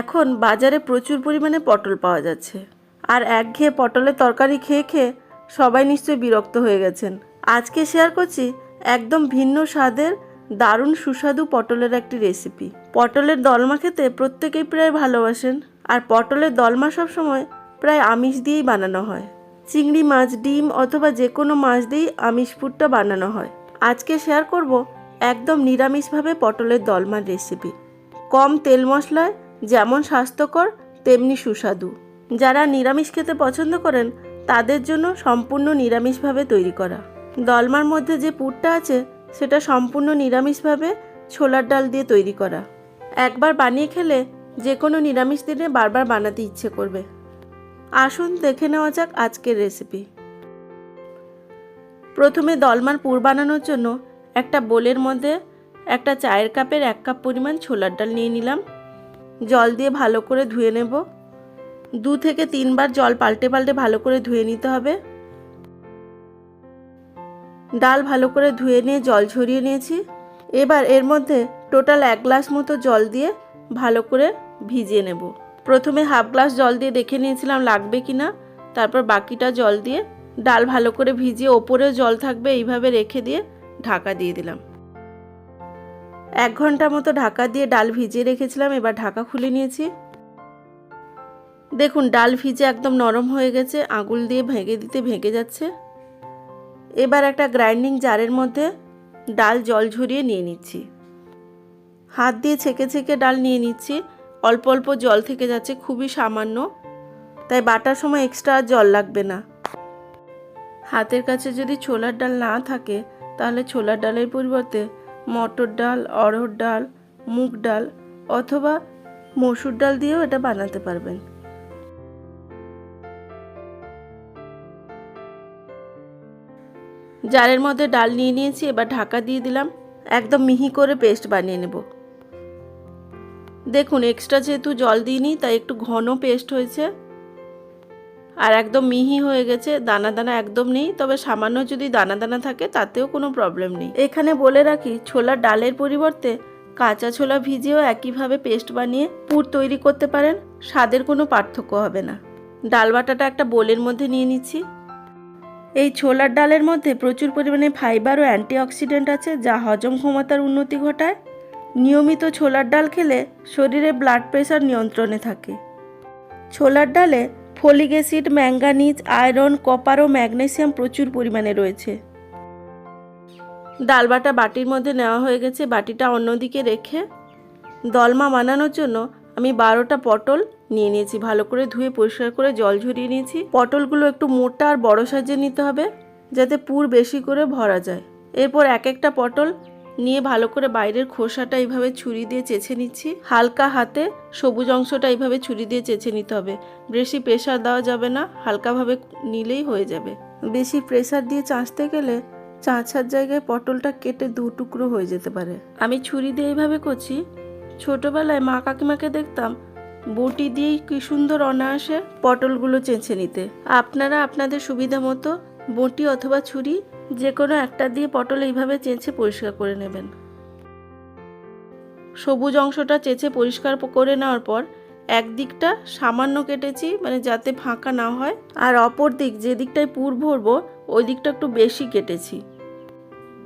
এখন বাজারে প্রচুর পরিমাণে পটল পাওয়া যাচ্ছে। আর একঘেয়ে পটলের তরকারি খেয়ে খেয়ে সবাই নিশ্চয়ই বিরক্ত হয়ে গেছেন। আজকে শেয়ার করছি একদম ভিন্ন স্বাদের, দারুণ সুস্বাদু পটলের একটি রেসিপি পটলের দলমা খেতে প্রত্যেকেই প্রায় ভালোবাসেন, আর পটলের দলমা সবসময় প্রায় আমিষ দিয়েই বানানো হয়। চিংড়ি মাছ, ডিম অথবা যে কোনো মাছ দিয়েই আমিষ পুরটা বানানো হয়। আজকে শেয়ার করব একদম নিরামিষভাবে পটলের দলমার রেসিপি কম তেল মশলায় যেমন স্বাস্থ্যকর, তেমনি সুস্বাদু। যারা নিরামিষ খেতে পছন্দ করেন, তাদের জন্য সম্পূর্ণ নিরামিষভাবে তৈরি করা। দলমার মধ্যে যে পুরটা আছে, সেটা সম্পূর্ণ নিরামিষভাবে ছোলার ডাল দিয়ে তৈরি করা। একবার বানিয়ে খেলে যে কোনো নিরামিষ দিনে বারবার বানাতে ইচ্ছে করবে। আসুন দেখে নেওয়া যাক আজকের রেসিপি। প্রথমে দলমার পুর বানানোর জন্য একটা বোলের মধ্যে একটা চায়ের কাপের এক কাপ পরিমাণ ছোলার ডাল নিয়ে নিলাম। জল দিয়ে ভালো করে ধুয়ে নেব। দু থেকে তিনবার জল পাল্টে পাল্টে ভালো করে ধুয়ে নিতে হবে। ডাল ভালো করে ধুয়ে নিয়ে জল ঝরিয়ে নিয়েছি। এবার এর মধ্যে টোটাল এক গ্লাস মতো জল দিয়ে ভালো করে ভিজিয়ে নেব। প্রথমে হাফ গ্লাস জল দিয়ে দেখে নিয়েছিলাম লাগবে কি না। তারপর বাকিটা জল দিয়ে ডাল ভালো করে ভিজিয়ে ওপরেও জল থাকবে এইভাবে রেখে দিয়ে ঢাকা দিয়ে দিলাম। এক ঘণ্টা মতো ঢাকা দিয়ে ডাল ভিজিয়ে রেখেছিলাম, এবার ঢাকা খুলে নিয়েছি। দেখুন, ডাল ভিজে একদম নরম হয়ে গেছে, আঙুল দিয়ে ভেঙে দিতে ভেঙে যাচ্ছে। এবার একটা গ্রাইন্ডিং জারের মধ্যে ডাল জল ঝরিয়ে নিয়ে নিচ্ছি। হাত দিয়ে ছেঁকে ছেঁকে ডাল নিয়ে নিচ্ছি, অল্প অল্প জল থেকে যাচ্ছে, খুবই সামান্য, তাই বাটার সময় এক্সট্রা জল লাগবে না। হাতের কাছে যদি ছোলার ডাল না থাকে, তাহলে ছোলার ডালের পরিবর্তে মটর ডাল, অড়হর ডাল, মুগ ডাল অথবা মসুর ডাল দিয়েও এটা বানাতে পারবেন। জারের মধ্যে ডাল নিয়ে নিয়েছি, এবার ঢাকা দিয়ে দিলাম। একদম মিহি করে পেস্ট বানিয়ে নেব। দেখুন এক্সট্রা যেহেতু জল দিইনি, তাই একটু ঘন পেস্ট হয়েছে। আর একদম মিহি হয়ে গেছে, দানা দানা একদম নেই, তবে সামান্য যদি দানা দানা থাকে তাতেও কোনো প্রবলেম নেই। এখানে বলে রাখি, ছোলার ডালের পরিবর্তে কাঁচা ছোলা ভিজিয়েও একইভাবে পেস্ট বানিয়ে পুর তৈরি করতে পারেন, স্বাদের কোনো পার্থক্য হবে না। ডাল বাটাটা একটা বোলের মধ্যে নিয়ে নিচ্ছি। এই ছোলার ডালের মধ্যে প্রচুর পরিমাণে ফাইবার ও অ্যান্টিঅক্সিডেন্ট আছে, যা হজম ক্ষমতার উন্নতি ঘটায়। নিয়মিত ছোলার ডাল খেলে শরীরে ব্লাড প্রেশার নিয়ন্ত্রণে থাকে। ছোলার ডালে folic acid, manganese, iron, copper ও ম্যাগনেসিয়াম প্রচুর পরিমাণে রয়েছে। ডালবাটা বাটির মধ্যে নেওয়া হয়ে গেছে। বাটিটা অন্যদিকে রেখে দলমা বানানোর জন্য আমি বারোটা পটল নিয়ে নিয়েছি। ভালো করে ধুয়ে পরিষ্কার করে জল ঝরিয়ে নিয়েছি। পটলগুলো একটু মোটা আর বড় সাইজে নিতে হবে, যাতে পুর বেশি করে ভরা যায়। এরপর এক একটা পটল নিয়ে ভালো করে বাইরের খোসাটা এইভাবে ছুরি দিয়ে চেঁচে নিচ্ছি। হালকা হাতে সবুজ অংশটা এইভাবে ছুরি দিয়ে চেঁচে নিতে হবে। বেশি প্রেশার দেওয়া যাবে না, হালকাভাবে নিলেই হয়ে যাবে। বেশি প্রেশার দিয়ে চাঁচতে গেলে চাঁচার জায়গায় পটলটা কেটে দু টুকরো হয়ে যেতে পারে। আমি ছুরি দিয়ে এইভাবে করছি। ছোটবেলায় মা কাকিমাকে দেখতাম বটি দিয়েই কি সুন্দর অনায়াসে পটলগুলো চেঁচে নিতে। আপনারা আপনাদের সুবিধা মতো বটি অথবা ছুরি যে কোনো একটা দিয়ে পটল এইভাবে চেঁচে পরিষ্কার করে নেবেন। সবুজ অংশটা চেঁচে পরিষ্কার করে নেওয়ার পর একদিকটা সামান্য কেটেছি মানে যাতে ফাঁকা না হয়, আর অপর দিক যে দিকটায় পুর ভরবো, ওই দিকটা একটু বেশি কেটেছি।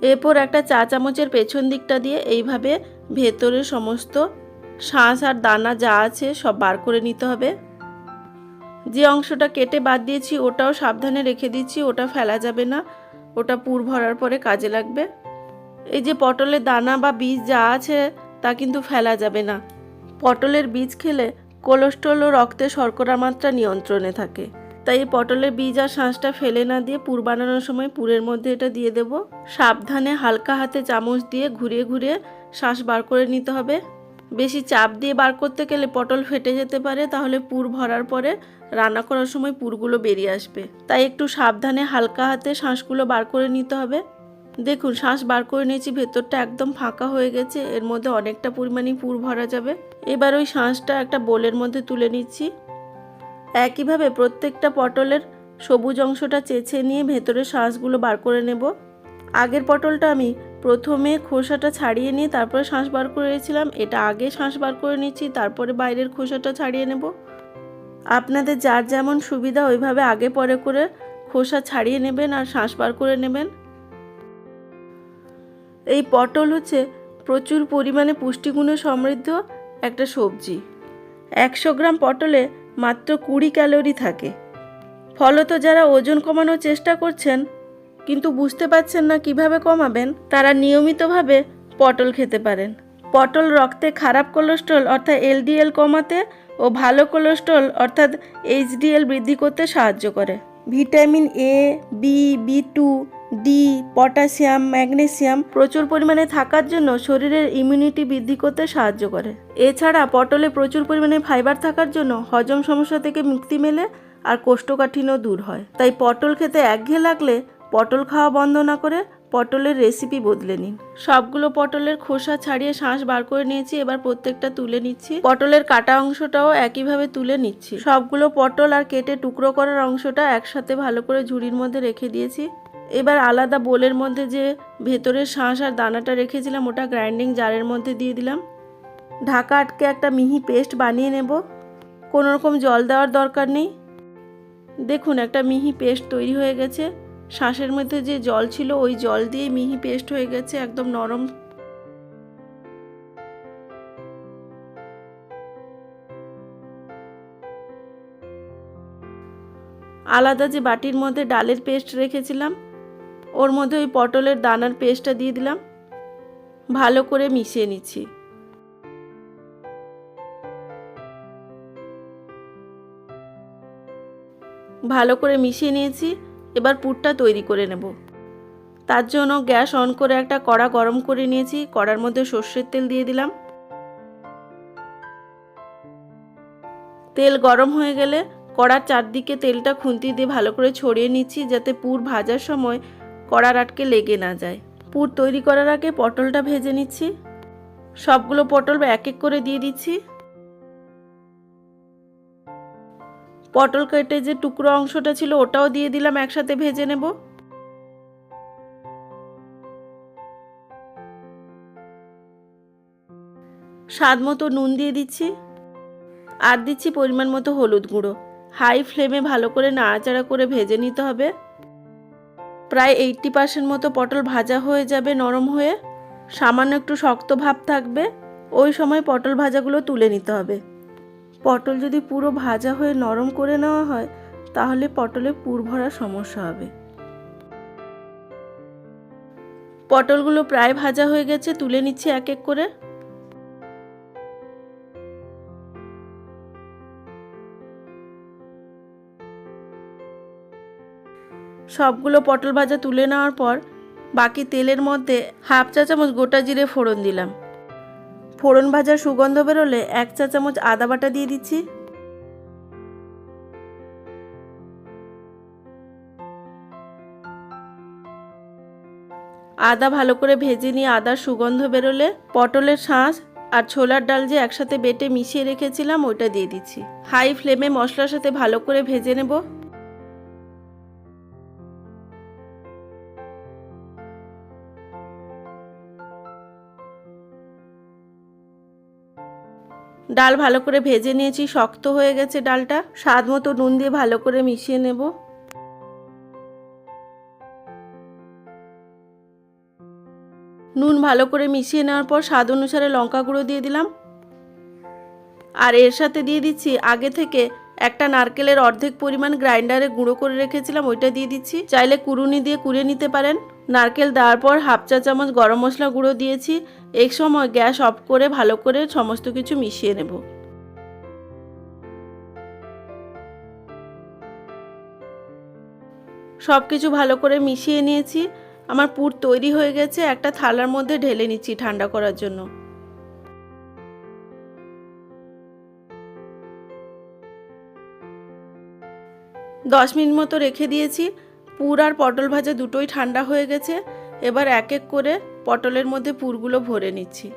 এরপর একটা চা চামচের পেছন দিকটা দিয়ে এইভাবে ভেতরের সমস্ত শাঁস আর দানা যা আছে সব বার করে নিতে হবে। যে অংশটা কেটে বাদ দিয়েছি, ওটাও সাবধানে রেখে দিচ্ছি, ওটা ফেলা যাবে না। ওটা পুর ভরার পরে কাজে লাগবে। এই যে পটলের দানা বা বীজ যা আছে, তা কিন্তু ফেলা যাবে না। পটলের বীজ খেলে কোলেস্ট্রল ও রক্তে শর্করা মাত্রা নিয়ন্ত্রণে থাকে। তাই এই পটলের বীজ আর শাঁসটা ফেলে না দিয়ে পুর বানানোর সময় পুরের মধ্যে এটা দিয়ে দেব। সাবধানে হালকা হাতে চামচ দিয়ে ঘুরিয়ে ঘুরিয়ে শাঁস বার করে নিতে হবে। বেশি চাপ দিয়ে বার করতে গেলে পটল ফেটে যেতে পারে, তাহলে পুর ভরার পরে রান্না করার সময় পুরগুলো বেরিয়ে আসবে। তাই একটু সাবধানে হালকা হাতে শাঁসগুলো বার করে নিতে হবে। দেখুন শ্বাস বার করে নিয়েছি, ভেতরটা একদম ফাঁকা হয়ে গেছে, এর মধ্যে অনেকটা পরিমাণেই পুর ভরা যাবে। এবার ওই শাঁসটা একটা বোলের মধ্যে তুলে নিচ্ছি। একইভাবে প্রত্যেকটা পটলের সবুজ অংশটা চেঁচে নিয়ে ভেতরের শাঁসগুলো বার করে নেব। আগের পটলটা আমি প্রথমে খোসাটা ছাড়িয়ে নিয়ে তারপরে শাঁস বার করে রেখেছিলাম। এটা আগে শাঁস বার করে নিচ্ছি, তারপরে বাইরের খোসাটা ছাড়িয়ে নেব। আপনাদের যার যেমন সুবিধা, ওইভাবে আগে পরে করে খোসা ছাড়িয়ে নেবেন আর শাঁস বার করে নেবেন। এই পটল হচ্ছে প্রচুর পরিমাণে পুষ্টিগুণে সমৃদ্ধ একটা সবজি। একশো গ্রাম পটলে মাত্র কুড়ি ক্যালোরি থাকে। ফলত যারা ওজন কমানোর চেষ্টা করছেন কিন্তু বুঝতে পারছেন না কীভাবে কমাবেন? তারা নিয়মিতভাবে পটল খেতে পারেন। পটল রক্তে খারাপ কোলেস্ট্রল অর্থাৎ এলডিএল কমাতে ও ভালো কোলেস্ট্রল অর্থাৎ এইচডিএল বৃদ্ধি করতে সাহায্য করে। Vitamin A, B B two, D, potassium, magnesium প্রচুর পরিমাণে থাকার জন্য শরীরের ইমিউনিটি বৃদ্ধি করতে সাহায্য করে। এছাড়া পটলে প্রচুর পরিমাণে ফাইবার থাকার জন্য হজম সমস্যা থেকে মুক্তি মেলে আর কোষ্ঠকাঠিন্য দূর হয়। তাই পটল খেতে একঘেয়ে লাগলে পটল খাওয়া বন্ধ না করে পটলের রেসিপি বদলে নিন। সবগুলো পটলের খোসা ছাড়িয়ে শাঁস বার করে নিয়েছি, এবার প্রত্যেকটা তুলে নিচ্ছি। পটলের কাটা অংশটাও একইভাবে তুলে নিচ্ছি। সবগুলো পটল আর কেটে টুকরো করার অংশটা একসাথে ভালো করে ঝুড়ির মধ্যে রেখে দিয়েছি। এবার আলাদা বোলের মধ্যে যে ভেতরের শাঁস আর দানাটা রেখেছিলাম, ওটা গ্রাইন্ডিং জারের মধ্যে দিয়ে দিলাম। ঢাকা আটকে একটা মিহি পেস্ট বানিয়ে নেব। কোনো রকম জল দেওয়ার দরকার নেই। দেখুন, একটা মিহি পেস্ট তৈরি হয়ে গেছে। শ্বাসের মধ্যে যে জল ছিল, ওই জল দিয়ে মিহি পেস্ট হয়ে গেছে, একদম নরম। আলাদা যে বাটির মধ্যে ডালের পেস্ট রেখেছিলাম, ওর মধ্যে ওই পটলের দানার পেস্টটা দিয়ে দিলাম। ভালো করে মিশিয়ে নিচ্ছি। ভালো করে মিশিয়ে নিয়েছি। এবার পুরটা তৈরি করে নেব। তার জন্য গ্যাস অন করে একটা কড়া গরম করে নিয়েছি, কড়ার মধ্যে সর্ষের তেল দিয়ে দিলাম। তেল গরম হয়ে গেলে কড়ার চারদিকে তেলটা খুন্তি দিয়ে ভালো করে ছড়িয়ে নিচ্ছি, যাতে পুর ভাজার সময় কড়ার আটকে লেগে না যায়। পুর তৈরি করার আগে পটলটা ভেজে নিচ্ছি। সবগুলো পটল এক এক করে দিয়ে দিচ্ছি। পটল কেটে যে টুকরো অংশটা ছিল ওটাও দিয়ে দিলাম, একসাথে ভেজে নেব। স্বাদ মতো নুন দিয়ে দিচ্ছি। আর দিচ্ছি পরিমাণ মতো হলুদ গুঁড়ো। হাই ফ্লেমে ভালো করে নাড়াচাড়া করে ভেজে নিতে হবে। প্রায় এইটটি পার্সেন্ট মতো পটল ভাজা হয়ে যাবে নরম হয়ে। সামান্য একটু শক্ত ভাব থাকবে। ওই সময় পটল ভাজাগুলো তুলে নিতে হবে। পটল যদি পুরো ভাজা হয়ে নরম করে নেওয়া হয়, তাহলে পটলে পুর ভরার সমস্যা হবে। পটলগুলো প্রায় ভাজা হয়ে গেছে, তুলে নিচ্ছি এক এক করে। সবগুলো পটল ভাজা তুলে নেওয়ার পর, বাকি তেলের মধ্যে হাফ চা চামচ গোটা জিরে ফোড়ন দিলাম। ফোড়ন ভাজার সুগন্ধ বেরোলে এক চা চামচ আদা বাটা দিয়ে দিচ্ছি। আদা ভালো করে ভেজে নিয়ে আদার সুগন্ধ বেরোলে পটলের শাঁস আর ছোলার ডাল যে একসাথে বেটে মিশিয়ে রেখেছিলাম, ওইটা দিয়ে দিচ্ছি। হাই ফ্লেমে মশলার সাথে ভালো করে ভেজে নেব। ডাল ভালো করে ভেজে নিয়েছি, শক্ত হয়ে গেছে ডালটা। স্বাদ মতো নুন দিয়ে ভালো করে মিশিয়ে নেব। নুন ভালো করে মিশিয়ে নেওয়ার পর স্বাদ অনুসারে লঙ্কা গুঁড়ো দিয়ে দিলাম। আর এর সাথে দিয়ে দিচ্ছি, আগে থেকে একটা নারকেলের অর্ধেক পরিমাণ গ্রাইন্ডারে গুঁড়ো করে রেখেছিলাম, ওইটা দিয়ে দিচ্ছি। চাইলে কুড়ুনি দিয়ে কুড়ে নিতে পারেন। নারকেল দেওয়ার পর হাফ চা চামচ গরম মশলা গুঁড়ো দিয়েছি। এক সময় গ্যাস অফ করে ভালো করে সমস্ত কিছু মিশিয়ে নেব। সব কিছু ভালো করে মিশিয়ে নিয়েছি। আমার পুর তৈরি হয়ে গেছে, একটা থালার মধ্যে ঢেলে নিচ্ছি ঠান্ডা করার জন্য। দশ মিনিট মতো রেখে দিয়েছি। পুর আর পটল ভাজা দুটোই ঠান্ডা হয়ে গেছে। এবার এক এক করে পটলের মধ্যে পুরগুলো ভরে নিচ্ছি।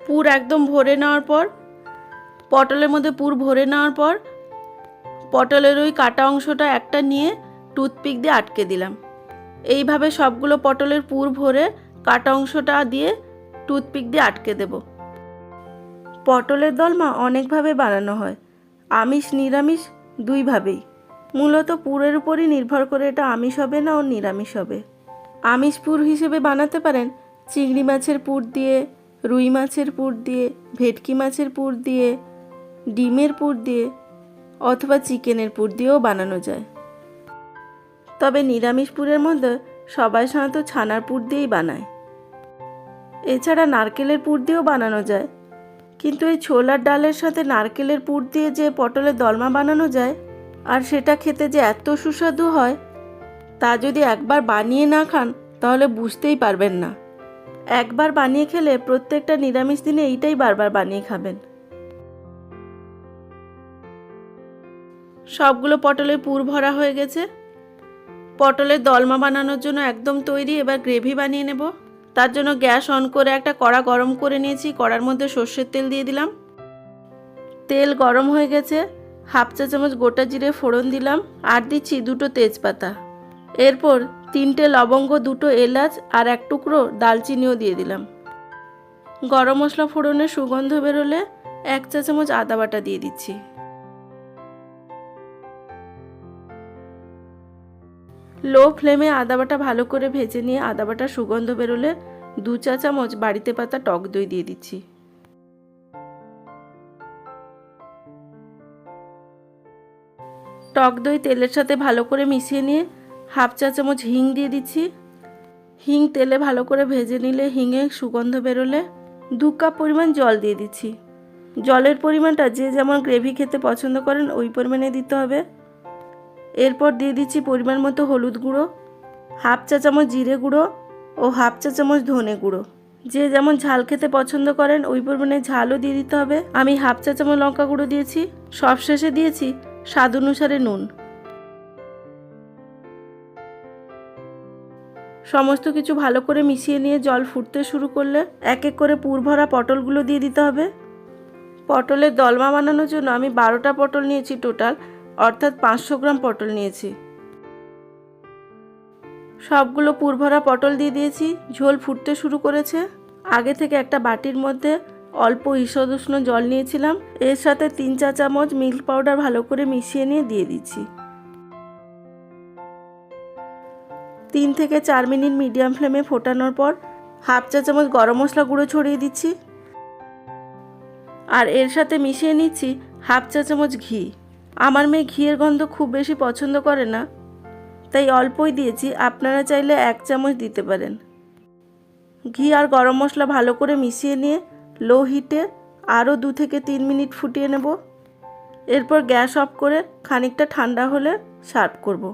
পুর একদম ভরে নেওয়ার পর, পটলের মধ্যে পুর ভরে নেওয়ার পর, পটলের ওই কাটা অংশটা একটা নিয়ে টুথপিক দিয়ে আটকে দিলাম। এইভাবে সবগুলো পটলের পুর ভরে কাটা অংশটা দিয়ে টুথপিক দিয়ে আটকে দেব। পটলের দলমা অনেকভাবে বানানো হয়। আমিষ, নিরামিষ দুইভাবেই। মূলত পুরের উপরই নির্ভর করে এটা আমিষ হবে না ও নিরামিষ হবে। আমিষ পুর হিসেবে বানাতে পারেন চিংড়ি মাছের পুর দিয়ে, রুই মাছের পুর দিয়ে, ভেটকি মাছের পুর দিয়ে, ডিমের পুর দিয়ে অথবা চিকেনের পুর দিয়েও বানানো যায়। তবে নিরামিষ পুরের মধ্যে সবাই সাধারণত ছানার পুর দিয়েই বানায়। এছাড়া নারকেলের পুর দিয়েও বানানো যায়। কিন্তু এই ছোলার ডালের সাথে নারকেলের পুর দিয়ে যে পটলের দলমা বানানো যায়, আর সেটা খেতে যে এত সুস্বাদু হয়, তা যদি একবার বানিয়ে না খান, তাহলে বুঝতেই পারবেন না। একবার বানিয়ে খেলে প্রত্যেকটা নিরামিষ দিনে এইটাই বারবার বানিয়ে খাবেন। সবগুলো পটলের পুর ভরা হয়ে গেছে। পটলের দলমা বানানোর জন্য একদম তৈরি এবার গ্রেভি বানিয়ে নেব। তার জন্য গ্যাস অন করে একটা কড়া গরম করে নিয়েছি, কড়ার মধ্যে সর্ষের তেল দিয়ে দিলাম। তেল গরম হয়ে গেছে, হাফ চা চামচ গোটা জিরে ফোড়ন দিলাম আর দিচ্ছি দুটো তেজপাতা। এরপর তিনটে লবঙ্গ, দুটো এলাচ আর এক টুকরো দালচিনিও দিয়ে দিলাম। গরম মশলা ফোড়নের সুগন্ধ বেরোলে এক চা চামচ আদা বাটা দিয়ে দিচ্ছি। লো ফ্লেমে আদা বাটা ভালো করে ভেজে নিয়ে আদা বাটা সুগন্ধ বেরোলে দু চা চামচ বাড়িতে পাতা টক দই দিয়ে দিচ্ছি। টক দই তেলের সাথে ভালো করে মিশিয়ে নিয়ে হাফ চা চামচ হিং দিয়ে দিচ্ছি। হিং তেলে ভালো করে ভেজে নিলে হিঙে সুগন্ধ বেরোলে দু কাপ পরিমাণ জল দিয়ে দিচ্ছি। জলের পরিমাণটা যে যেমন গ্রেভি খেতে পছন্দ করেন ওই পরিমাণে দিতে হবে। এরপর দিয়ে দিচ্ছি পরিমাণ মতো হলুদ গুঁড়ো, হাফ চা চামচ জিরে গুঁড়ো ও হাফ চা চামচ ধনে গুঁড়ো। যে যেমন ঝাল খেতে পছন্দ করেন, ওই পরিমাণে ঝালও দিয়ে দিতে হবে। আমি হাফ চা চামচ লঙ্কা গুঁড়ো দিয়েছি, সবশেষে দিয়েছি স্বাদ অনুসারে নুন। সমস্ত কিছু ভালো করে মিশিয়ে নিয়ে জল ফুটতে শুরু করলে এক এক করে পুর ভরা পটলগুলো দিয়ে দিতে হবে। পটলের দলমা বানানোর জন্য আমি বারোটা পটল নিয়েছি টোটাল। অর্থাৎ পাঁচশো গ্রাম পটল নিয়েছি। সবগুলো পুরভরা পটল দিয়ে দিয়েছি। ঝোল ফুটতে শুরু করেছে। আগে থেকে একটা বাটির মধ্যে অল্প ঈষদুষ্ণ জল নিয়েছিলাম। এর সাথে তিন চা চামচ মিল্ক পাউডার ভালো করে মিশিয়ে নিয়ে দিয়ে দিচ্ছি। তিন থেকে চার মিনিট মিডিয়াম ফ্লেমে ফোটানোর পর হাফ চা চামচ গরম মশলা গুঁড়ো ছড়িয়ে দিচ্ছি। আর এর সাথে মিশিয়ে নিচ্ছি হাফ চা চামচ ঘি। আমার মেয়ে ঘিয়ের গন্ধ খুব বেশি পছন্দ করে না। তাই অল্পই দিয়েছি, আপনারা চাইলে এক চামচ দিতে পারেন। ঘি আর গরম মশলা ভালো করে মিশিয়ে নিয়ে লো হিটে আরও দু থেকে তিন মিনিট ফুটিয়ে নেব। এরপর গ্যাস অফ করে খানিকটা ঠান্ডা হলে সার্ভ করব।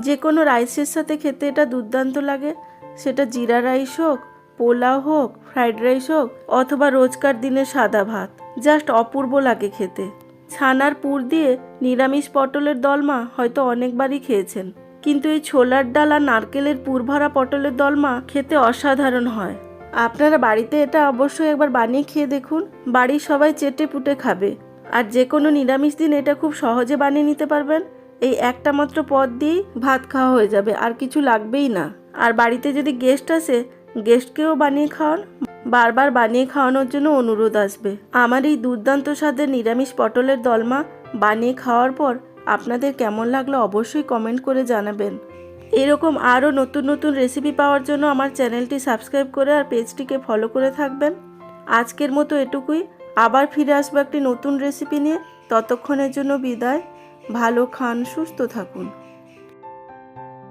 যে কোনো রাইসের সাথে খেতে এটা দুর্দান্ত লাগে। সেটা জিরা রাইস হোক পোলাও হোক, ফ্রাইড রাইস হোক, অথবা রোজকার দিনের সাদা ভাত। জাস্ট অপূর্ব লাগে খেতে। ছানার পুর দিয়ে নিরামিষ পটলের দলমা হয়তো অনেকবারই খেয়েছেন। কিন্তু এই ছোলার ডাল আর নারকেলের পুর ভরা পটলের দলমা খেতে অসাধারণ হয়। আপনারা বাড়িতে এটা অবশ্যই একবার বানিয়ে খেয়ে দেখুন। বাড়ির সবাই চেটে পুটে খাবে। আর যে কোনো নিরামিষ দিন এটা খুব সহজে বানিয়ে নিতে পারবেন। এই একটা মাত্র পদ দিয়েই ভাত খাওয়া হয়ে যাবে, আর কিছু লাগবেই না। আর বাড়িতে যদি গেস্ট আসে গেস্টকেও বানিয়ে খাওয়ান, বারবার বানিয়ে খাওয়ানোর জন্য অনুরোধ আসবে। আমার এই দুর্দান্ত স্বাদের নিরামিষ পটলের দলমা বানিয়ে খাওয়ার পর আপনাদের কেমন লাগল অবশ্যই কমেন্ট করে জানাবেন। এরকম আরও নতুন নতুন রেসিপি পাওয়ার জন্য আমার চ্যানেলটি সাবস্ক্রাইব করে আর পেজটিকে ফলো করে থাকবেন। আজকের মতো এটুকুই। আবার ফিরে আসব একটি নতুন রেসিপি নিয়ে। ততক্ষণের জন্য বিদায়। ভালো খান, সুস্থ থাকুন।